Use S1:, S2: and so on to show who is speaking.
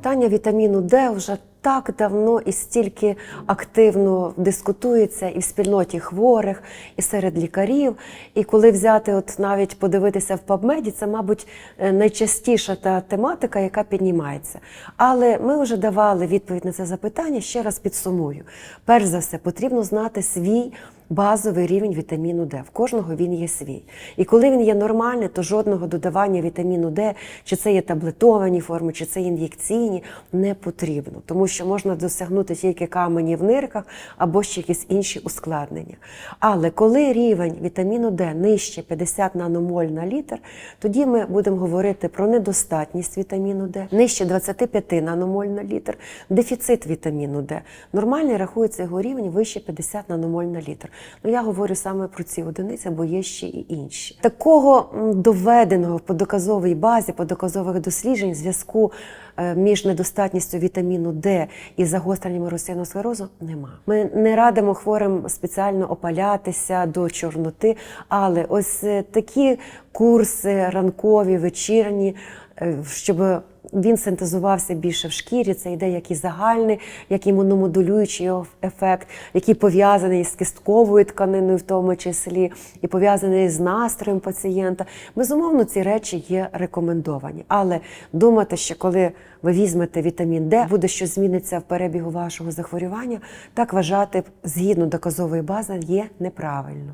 S1: Питання вітаміну Д вже так давно і стільки активно дискутується і в спільноті хворих, і серед лікарів. І коли взяти, от навіть подивитися в PubMed, це, мабуть, е, найчастіша та тематика, яка піднімається. Але ми вже давали відповідь на це запитання. Ще раз підсумую. Перш за все, потрібно знати свій. Базовий рівень вітаміну Д. В кожного він є свій. І коли він є нормальний, то жодного додавання вітаміну Д, чи це є таблетовані форми, чи це ін'єкційні, не потрібно, тому що можна досягнути тільки камені в нирках або ще якісь інші ускладнення. Але коли рівень вітаміну Д нижче 50 наномоль на літр, тоді ми будемо говорити про недостатність вітаміну Д, нижче 25 наномоль на літр, дефіцит вітаміну Д. Нормальний рахується його рівень вище 50 наномоль на літр. Ну я говорю саме про ці одиниці, бо є ще і інші. Такого доведеного по доказовій базі, по доказових досліджень зв'язку між недостатністю вітаміну Д і загостренням розсіяного склерозу нема. Ми не радимо хворим спеціально опалятися до чорноти, але ось е, такі курси ранкові, вечірні, е, щоб він синтезувався більше в шкірі. Це йде як і загальний, як імуномодулюючий його ефект, який пов'язаний з кістковою тканиною, в тому числі, і пов'язаний з настроєм пацієнта. Безумовно, ці речі є рекомендовані. Але думати, що коли ви візьмете вітамін Д, буде щось зміниться в перебігу вашого захворювання, так вважати згідно доказової бази є неправильно.